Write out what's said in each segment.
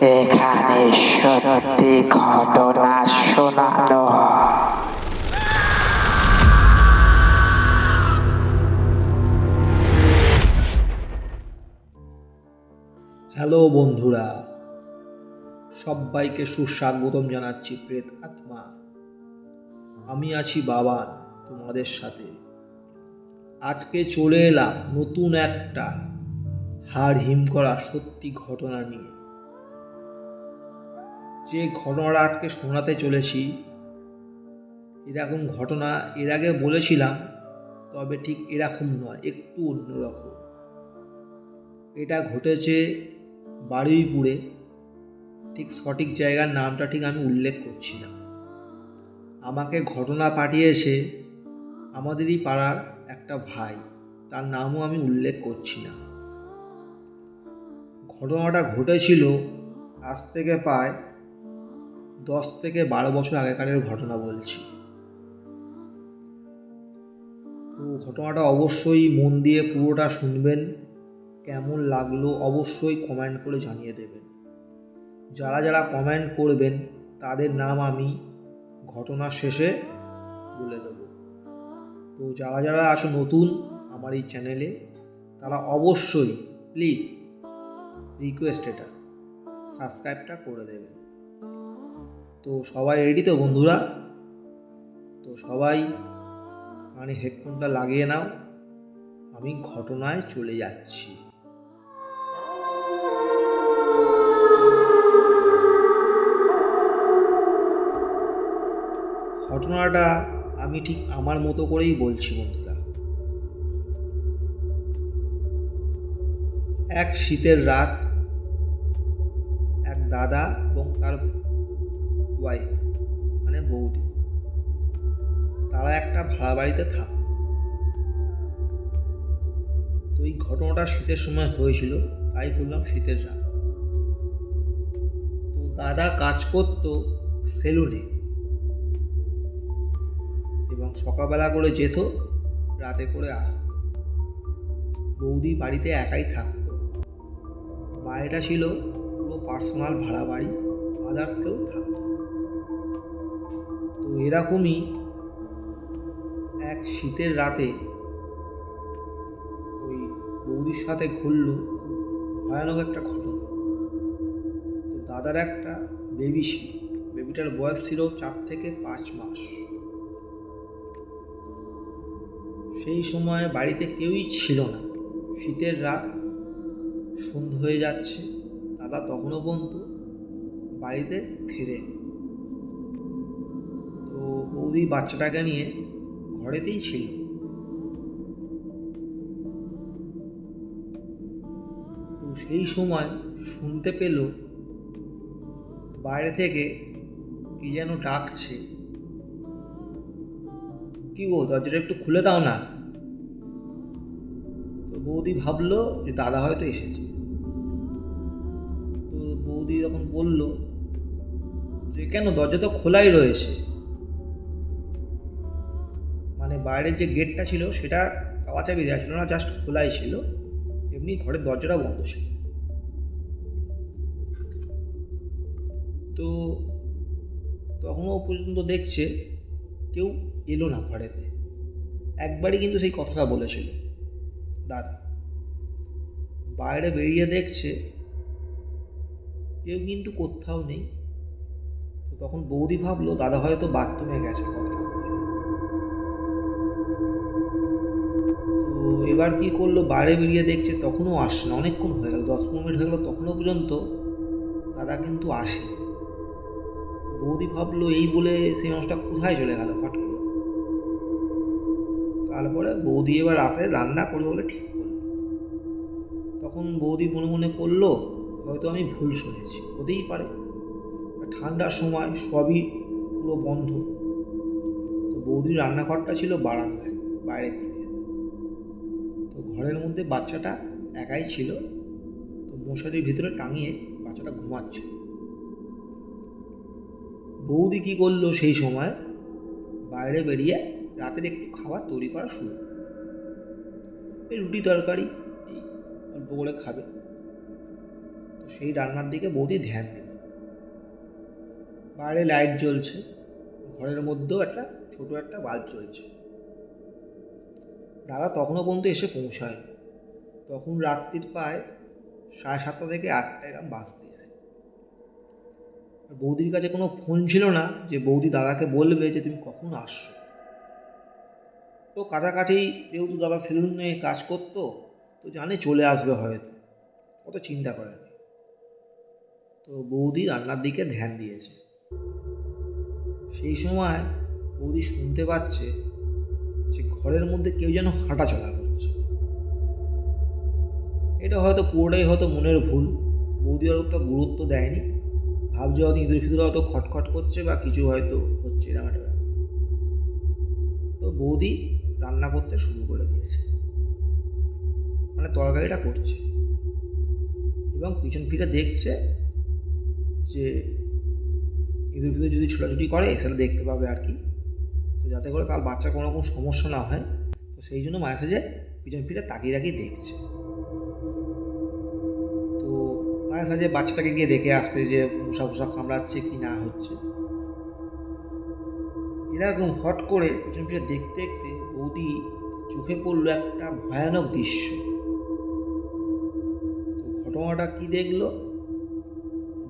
এখানে সত্যি ঘটনা শোনানো হ্যালো বন্ধুরা, সবাইকে সুস্বাগতম জানাচ্ছি প্রেত আত্মা আমি আছি বাবান তোমাদের সাথে। আজকে চলে এলাম নতুন একটা হাড় হিম করা সত্যি ঘটনা নিয়ে। যে ঘটনাটা আজকে শোনাতে চলেছি, এরকম ঘটনা এর আগে বলেছিলাম, তবে ঠিক এরকম নয়, একটু অন্যরকম। এটা ঘটেছে বারুইপুরে, ঠিক সঠিক জায়গার নামটা ঠিক আমি উল্লেখ করছি না। আমাকে ঘটনা পাঠিয়েছে আমাদেরই পাড়ার একটা ভাই, তার নামও আমি উল্লেখ করছি না। ঘটনাটা ঘটেছিল আজ থেকে প্রায় দশ থেকে বারো বছর আগেকারের ঘটনা বলছি। তো ঘটনাটা অবশ্যই মন দিয়ে পুরোটা শুনবেন, কেমন লাগল অবশ্যই কমেন্ট করে জানিয়ে দেবেন। যারা যারা কমেন্ট করবেন, তাদের নাম আমি ঘটনা শেষে বলে দেব। তো যারা যারা আছে নতুন আমার এই চ্যানেলে তারা অবশ্যই প্লিজ রিকোয়েস্ট এটা। সাবস্ক্রাইবটা করে দেবেন তো সবাই রেডি তো বন্ধুরা? তো সবাই মানে হেডফোনটা লাগিয়ে নাও। আমি ঘটনায় চলে যাচ্ছি। ঘটনাটা আমি ঠিক আমার মতো করেই বলছি বন্ধুরা। এক শীতের রাত দাদা এবং তার ওয়াইফ মানে বৌদি। তারা একটা ভাড়া বাড়িতে থাকত। তো এই ঘটনাটা শীতের সময় হয়েছিল, তাই বললাম শীতের রাত। তো দাদা কাজ করতো সেলুনে এবং সকালবেলা করে যেত, রাতে করে আসত। বৌদি বাড়িতে একাই থাকতো। বাড়িটা ছিল পুরো পার্সোনাল ভাড়া বাড়ি আদার্স কেউ থাকতো তো এরকমই এক শীতের রাতে ওই বৌদির সাথে ঘুরল, ভয়ানক একটা ঘটনা। তো দাদার একটা বেবি ছিল বেবিটার বয়স ছিল চার থেকে পাঁচ মাস। সেই সময় বাড়িতে কেউই ছিল না। শীতের রাত, সন্ধে হয়ে যাচ্ছে। দাদা তখনও পর্যন্ত বাড়িতে ফেরে তো বৌদি বাচ্চাটাকে নিয়ে ঘরেতেই ছিল। তো সেই সময় শুনতে পেল বাইরে থেকে কি যেন ডাকছে। কি গো, দরজাটা একটু খুলে দাও না। তো বৌদি ভাবলো যে দাদা হয়তো এসেছে। তখন বলল যে, কেন দরজা তো খোলাই রয়েছে? মানে বাইরের যে গেটটা ছিল, সেটা তালা চাবি দেওয়া ছিল না জাস্ট খোলাই ছিল। এমনি ঘরের দরজাটা বন্ধ ছিল। তো তখনও পর্যন্ত দেখছে, কেউ এলো না ঘরেতে। একবারই কিন্তু সেই কথাটা বলেছিল। দাদা, বাইরে বেরিয়ে দেখছে কেউ কিন্তু কোথাও নেই। তো তখন বৌদি ভাবলো, দাদা হয়তো বাথরুমে গেছে বলে। তো এবার কি করল? বাইরে বেরিয়ে দেখছে, তখনও আসছে না। অনেকক্ষণ হয়ে গেল, দশ পনেরো মিনিট হয়ে গেল তখনও পর্যন্ত দাদা কিন্তু আসে বৌদি ভাবলো, এই বলে সেই মানুষটা কোথায় চলে গেল হঠাৎ করে? তারপরে বৌদি এবার রাতে রান্না করবে বলে ঠিক করল। তখন বৌদি মনে মনে করল হয়তো আমি ভুল শুনেছি, হতেই পারে। ঠান্ডার সময় সবই পুরো বন্ধ। তো বৌদির রান্নাঘরটা ছিল বারান্দায়, বাইরের দিকে। তো ঘরের মধ্যে বাচ্চাটা একাই ছিল। তো মশারির ভিতরে টাঙিয়ে বাচ্চাটা ঘুমাচ্ছে। বৌদি কী করল সেই সময়? বাইরে বেরিয়ে রাতের একটু খাবার তৈরি করা শুরু। এই রুটি তরকারি অল্প করে খাবে। সেই রান্নার দিকে বৌদি ধ্যান দিল। বাইরে লাইট জ্বলছে, ঘরের মধ্যেও একটা ছোট একটা বাল্ব জ্বলছে। দাদা তখনও পর্যন্ত এসে পৌঁছায় তখন রাত্রির প্রায় সাড়ে সাতটা থেকে আটটা এরকম বাজতে যায়। বৌদির কাছে কোনো ফোন ছিল না যে বৌদি দাদাকে বলবে যে তুমি কখন আসছো। তো কাছাকাছি যেহেতু দাদা সেলুন নিয়ে কাজ করতো, তো জানে চলে আসবে হয়তো। অত চিন্তা করেনি তো বৌদি রান্নার দিকে ধ্যান দিয়েছে। সেই সময় বৌদি শুনতে পাচ্ছে যে ঘরের মধ্যে কেউ যেন হাঁটা চলা করছে। এটা হয়তো পুরোটাই হয়তো মনের ভুল। বৌদি অতটা গুরুত্ব দেয়নি। ভাবছে হয়তো ইঁদুর ফিঁদুর হয়তো খটখট করছে বা কিছু হয়তো হচ্ছে, এরকম একটা ব্যাপার। তো বৌদি রান্না করতে শুরু করে দিয়েছে। মানে তরকারিটা করছে। এবং পিছন ফিরে দেখছে যে ইঁদুর ফিঁদুর যদি ছোটাছুটি করে, সেটা দেখতে পাবে আর কি। তো যাতে করে তার বাচ্চার কোনো রকম সমস্যা না হয়, তো সেই জন্য মাঝে সাঝে পিছন ফিরে তাকিয়ে তাকিয়ে দেখছে। তো মাঝে সাঝে বাচ্চাটাকে গিয়ে দেখে আসছে যে মশা ফসা কামড়াচ্ছে কি না হচ্ছে। এরকম হট করে পিছন ফিরে দেখতে দেখতে বৌদি চোখে পড়ল একটা ভয়ানক দৃশ্য। ঘটনাটা কি দেখল?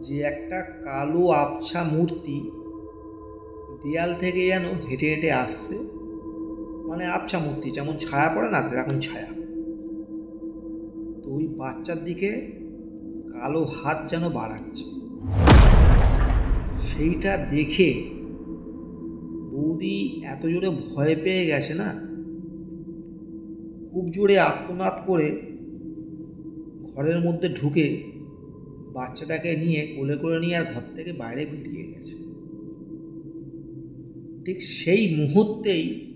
যে একটা কালো আবছা মূর্তি দেয়াল থেকে যেন হেঁটে হেঁটে আসছে। মানে আবছা মূর্তি, যেমন ছায়া পড়ে না এখন ছায়া। তো ওই বাচ্চার দিকে কালো হাত যেন বাড়াচ্ছে। সেইটা দেখে বৌদি এত জোরে ভয় পেয়ে গেছে না? খুব জোরে আত্মনাদ করে ঘরের মধ্যে ঢুকে বাচ্চাটাকে নিয়ে কোলে করে নিয়ে আর ঘর থেকে বাইরে বেরিয়ে গেছে। ঠিক সেই মুহূর্তেই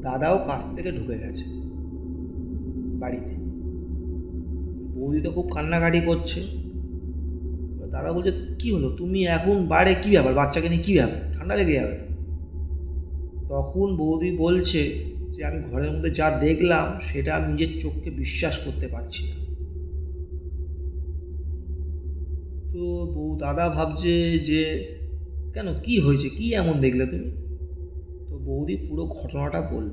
দাদাও কাছ থেকে ঢুকে গেছে বাড়িতে। বৌদি তো খুব কান্নাকাটি করছে। দাদা বলছে, কি হলো? তুমি এখন বাইরে কী ব্যাপার? বাচ্চাকে নিয়ে কী ব্যাপার? ঠান্ডা লেগে যাবে তখন বৌদি বলছে যে, আমি ঘরের মধ্যে যা দেখলাম, সেটা আমি নিজের চোখকে বিশ্বাস করতে পারছি না। তো বউ, দাদা ভাবছে যে, কেন, কি হয়েছে, কি এমন দেখলে তুমি? তো বৌদি পুরো ঘটনাটা বলল।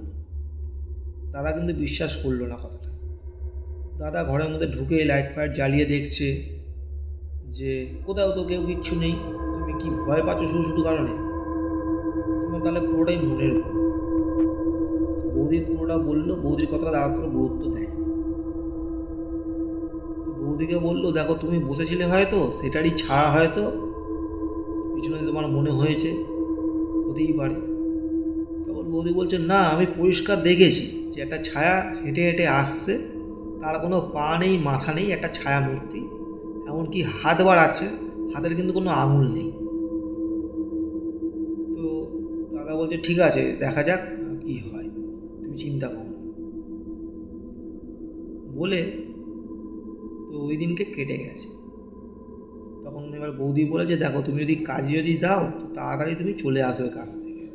দাদা কিন্তু বিশ্বাস করল না কথাটা। দাদা ঘরের মধ্যে ঢুকে লাইট ফাইট জ্বালিয়ে দেখছে যে, কোথাও তো কেউ কিচ্ছু নেই। তুমি কি ভয় পাচ্ছ শুধু শুধু কারণে? তোমার তাহলে পুরোটাই মনের ভুল তো বৌদি পুরোটা বলল, বৌদির কথাটা দাদা কোনো গুরুত্ব দেয়। বৌদিকে বলল, দেখো, তুমি বসেছিলে হয়তো, সেটারই ছায়া হয়তো। পিছনে তোমার মনে হয়েছে, হতেই পারে। তখন বৌদি বলছে, না, আমি পরিষ্কার দেখেছি যে একটা ছায়া হেঁটে হেঁটে আসছে, তার কোনো পা নেই, মাথা নেই, একটা ছায়া মূর্তি, এমনকি হাত বাড়াচ্ছে, হাতের কিন্তু কোনো আঙুল নেই। তো দাদা বলছে, ঠিক আছে, দেখা যাক কি হয়, তুমি চিন্তা করো বলে তো ওই দিনকে কেটে গেছে। তখন এবার বৌদি বলেছে, দেখো, তুমি যদি কাজে যদি দাও তো তাড়াতাড়ি তুমি চলে আসবে কাজ থেকে।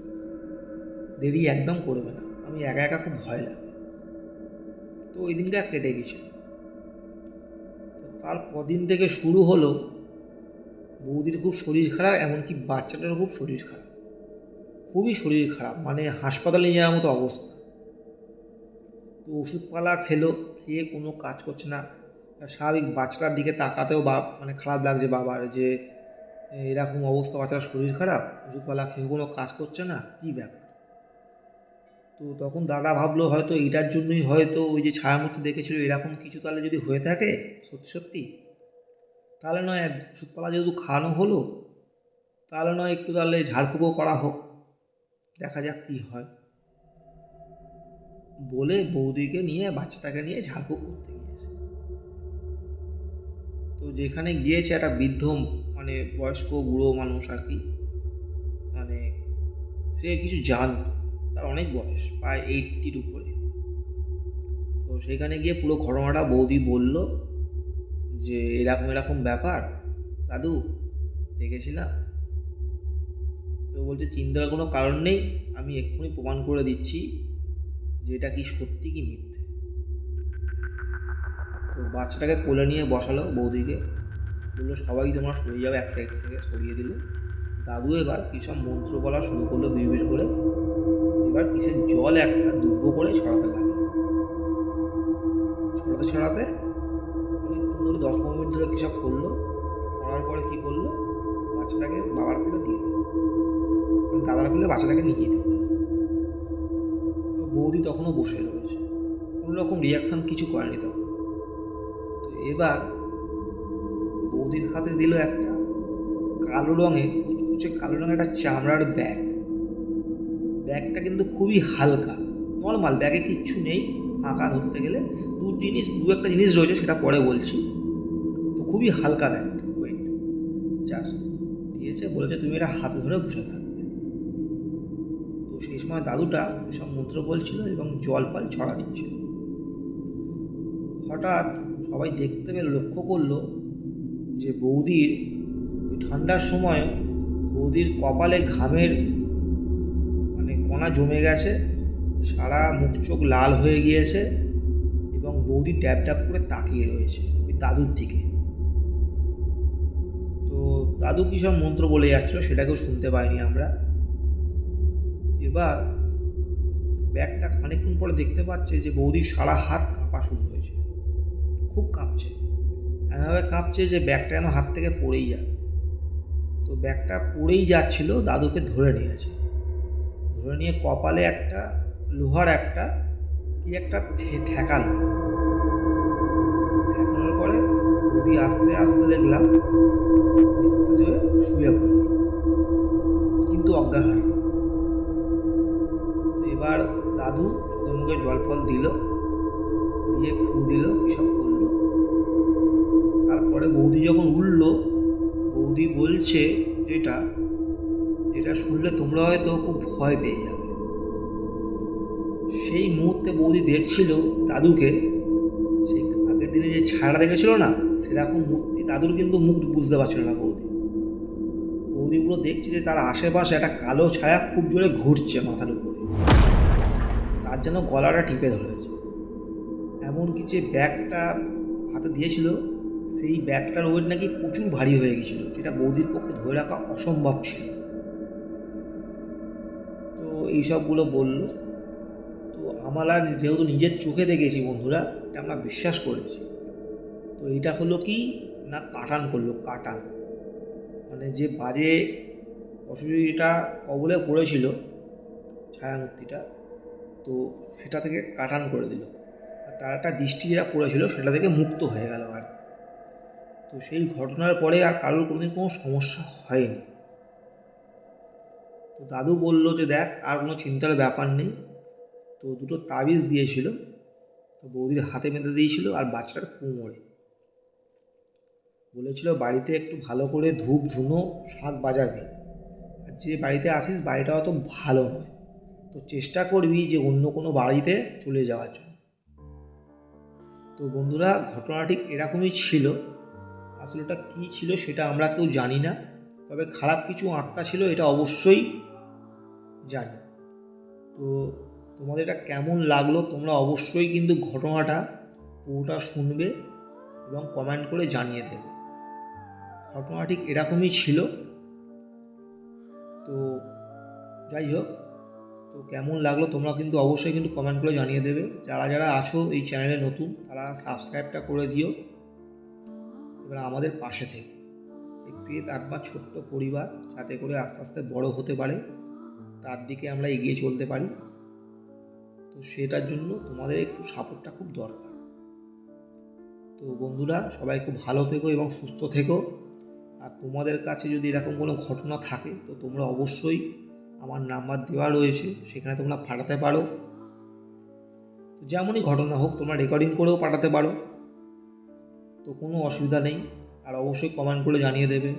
দেরি একদম করবে না। আমি একা একা খুব ভয় লাগে। তো ওই দিনটা কেটে গেছিল তো তার কদিন থেকে শুরু হলো, বৌদির খুব শরীর খারাপ, এমনকি বাচ্চাটারও খুব শরীর খারাপ। খুবই শরীর খারাপ মানে হাসপাতালে যাওয়ার মতো অবস্থা। তো ওষুধপালা খেলো, খেয়ে কোনো কাজ করছে না। স্বাভাবিক বাচ্চাটার দিকে তাকাতেও বা মানে খারাপ লাগছে বাবার যে, এরকম অবস্থা বাচ্চার শরীর খারাপ ওষুধপালা খেয়ে কোনো কাজ করছে না, কী ব্যাপার? তো তখন দাদা ভাবলো হয়তো এটার জন্যই হয়তো ওই যে ছায়ামূর্তি দেখেছিল, এরকম কিছু তাহলে যদি হয়ে থাকে, সত্যি সত্যি? তাহলে নয় ওষুধপালা যেহেতু খাওয়ানো হলো, তাহলে নয়, একটু তাহলে ঝাড়ফুঁকও করা হোক, দেখা যাক কী হয়। বলে বৌদিকে নিয়ে, বাচ্চাটাকে নিয়ে ঝাড়ফুঁক করতে তো যেখানে গিয়েছে একটা বৃদ্ধ মানে বয়স্ক বুড়ো মানুষ আর কি মানে সে কিছু জানত। তার অনেক বয়স, প্রায় এইটটির উপরে। তো সেখানে গিয়ে পুরো ঘটনাটা বৌদি বলল যে, এরকম এরকম ব্যাপার? দাদু, দেখেছিলাম? তো বলছে, চিন্তার কোনো কারণ নেই, আমি এক্ষুনি প্রমাণ করে দিচ্ছি যে এটা কি সত্যি কি মিথ্যে। তো বাচ্চাটাকে কোলে নিয়ে বসালো বৌদিকে। বলল, সবাই তোমরা সরিয়ে যাবে এক সাইড থেকে, সরিয়ে দিল। দাদু এবার কিসব মন্ত্র বলা শুরু করল বিড় করে। এবার কিসের জল একটা দুব্বো করে ছড়াতে লাগল। ছড়াতে ছড়াতে অনেকক্ষণ ধরে দশ পনেরো মিনিট ধরে কিসব করল, করার পরে কী করল? বাচ্চাটাকে বাবার কোলে দিয়ে দিল। মানে দাদার কোলে বাচ্চাটাকে নিয়ে যেতে বৌদি তখনও বসে রয়েছে। কোনো রকম রিয়াকশান কিছু করেনি তখন। এবার বৌদির হাতে দিল একটা কালো রঙে কুচকুচে কালো রঙের একটা চামড়ার ব্যাগ। ব্যাগটা কিন্তু খুবই হালকা নর্মাল ব্যাগে কিচ্ছু নেই। ফাঁকা ধরতে গেলে দু জিনিস, দু একটা জিনিস রয়েছে, সেটা পরে বলছি। তো খুবই হালকা ব্যাগ ওয়েট জাস্ট দিয়েছে, বলেছে তুমি এটা হাতে ধরে বসে থাকবে। তো সেই সময় দাদুটা সব মন্ত্র বলছিল এবং জল ফল ছড়া দিচ্ছিল। হঠাৎ সবাই দেখতে পেল, লক্ষ্য করল যে বৌদির ওই ঠান্ডার সময় বৌদির কপালে ঘামের মানে কণা জমে গেছে, সারা মুখ চোখ লাল হয়ে গিয়েছে এবং বৌদি ট্যাপ ট্যাপ করে তাকিয়ে রয়েছে ওই দাদুর দিকে। তো দাদু কী সব মন্ত্র বলে যাচ্ছিল সেটাকেও শুনতে পাইনি আমরা। এবার ব্যাগটা খানিকক্ষণ পরে দেখতে পাচ্ছে যে বৌদির সারা হাত কাঁপা শুরু হয়েছে। খুব কাঁপছে। এমনভাবে কাঁপছে যে ব্যাগটা যেন হাত থেকে পড়েই যায়। তো ব্যাগটা পড়েই যাচ্ছিল, দাদুকে ধরে নিয়েছে ধরে নিয়ে কপালে একটা, লোহার একটা, কি একটা ঠেকালো। ঠেকানোর পরে বৌদি আস্তে আস্তে দেখলাম শুয়ে পড়ল। কিন্তু অজ্ঞান হয়নি। এবার দাদু চোখে মুখে জল ফল দিল, দিয়ে ফু দিল সব করল। তারপরে বৌদি যখন উঠল, বৌদি বলছে যেটা এটা শুনলে তোমরা হয়তো খুব ভয় পেয়ে যাবে। সেই মুহূর্তে বৌদি দেখছিল দাদুকে, সেই আগের দিনে যে ছায়াটা দেখেছিল না, সেরকম মূর্তি দাদুর কিন্তু মুখ বুঝতে পারছিল না বৌদি। বৌদিগুলো দেখছে যে তার আশেপাশে একটা কালো ছায়া খুব জোরে ঘুরছে মাথার উপরে। তার যেন গলাটা টিপে ধরেছে। এমনকি যে ব্যাগটা হাতে দিয়েছিল সেই ব্যাগটার ওয়েট নাকি প্রচুর ভারী হয়ে গেছিল, যেটা বৌদির পক্ষে ধরে রাখা অসম্ভব ছিল। তো এইসবগুলো বলল। তো আমরা যেহেতু নিজের চোখে দেখেছি বন্ধুরা, এটা আমরা বিশ্বাস করেছি। তো এটা হলো কি? না, কাটান করল, কাটান। মানে যে বাজে অসুবিধাটা কবলে পড়েছিল, ছায়ামূর্তিটা, তো সেটা থেকে কাটান করে দিল। তার একটা দৃষ্টি যেটা পড়েছিল, সেটা থেকে মুক্ত হয়ে গেল আর। তো সেই ঘটনার পরে আর কারোর কোনোদিন কোনো সমস্যা হয়নি। তো দাদু বলল যে, দেখ, আর কোনো চিন্তার ব্যাপার নেই। তো দুটো তাবিজ দিয়েছিল, তো বৌদির হাতে বেঁধে দিয়েছিল আর বাচ্চাটার কোমরে। বলেছিল, বাড়িতে একটু ভালো করে ধূপ, ধুনো, শাক বাজাবি। আর যে বাড়িতে আসিস বাড়িটা অত ভালো নয়। তো চেষ্টা করবি যে, অন্য কোনো বাড়িতে চলে যাওয়ার জন্য। তো বন্ধুরা ঘটনা ঠিক এরকমই ছিল। আসলে ওটা কী ছিল সেটা আমরা কেউ জানি না, তবে খারাপ কিছু আত্মা ছিল এটা অবশ্যই জানি। তো তোমাদের এটা কেমন লাগল তোমরা অবশ্যই কিন্তু ঘটনাটা পুরোটা শুনবে এবং কমেন্ট করে জানিয়ে দেবে। ঘটনা ঠিক এরকমই ছিল। তো যাই হোক, তো কেমন লাগল তোমরা কিন্তু অবশ্যই কিন্তু কমেন্ট করে জানিয়ে দেবে। যারা যারা আছো এই চ্যানেলে নতুন, তারা সাবস্ক্রাইবটা করে দিও। এবার আমাদের পাশে থেকে। প্রেত আত্মার ছোট্ট পরিবার যাতে করে আস্তে আস্তে বড় হতে পারে, তার দিকে আমরা এগিয়ে চলতে পারি। তো সেটার জন্য তোমাদের একটু সাপোর্টটা খুব দরকার। তো বন্ধুরা, সবাই খুব ভালো থেকো এবং সুস্থ থেকো। আর তোমাদের কাছে যদি এরকম কোনো ঘটনা থাকে, তো তোমরা অবশ্যই আমার নাম্বার দেওয়া রয়েছে, সেখানে তোমরা পাঠাতে পারো। যেমনই ঘটনা হোক, তোমরা রেকর্ডিং করেও পাঠাতে পারো। তো কোনো অসুবিধা নেই। আর অবশ্যই কমেন্ট করে জানিয়ে দেবে।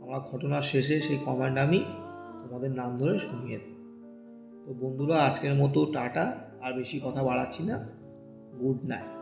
আমার ঘটনার শেষে সেই কমেন্ট আমি তোমাদের নাম ধরে শুনিয়ে দেব। তো বন্ধুরা, আজকের মতো টাটা। আর বেশি কথা বাড়াচ্ছি না। Good night.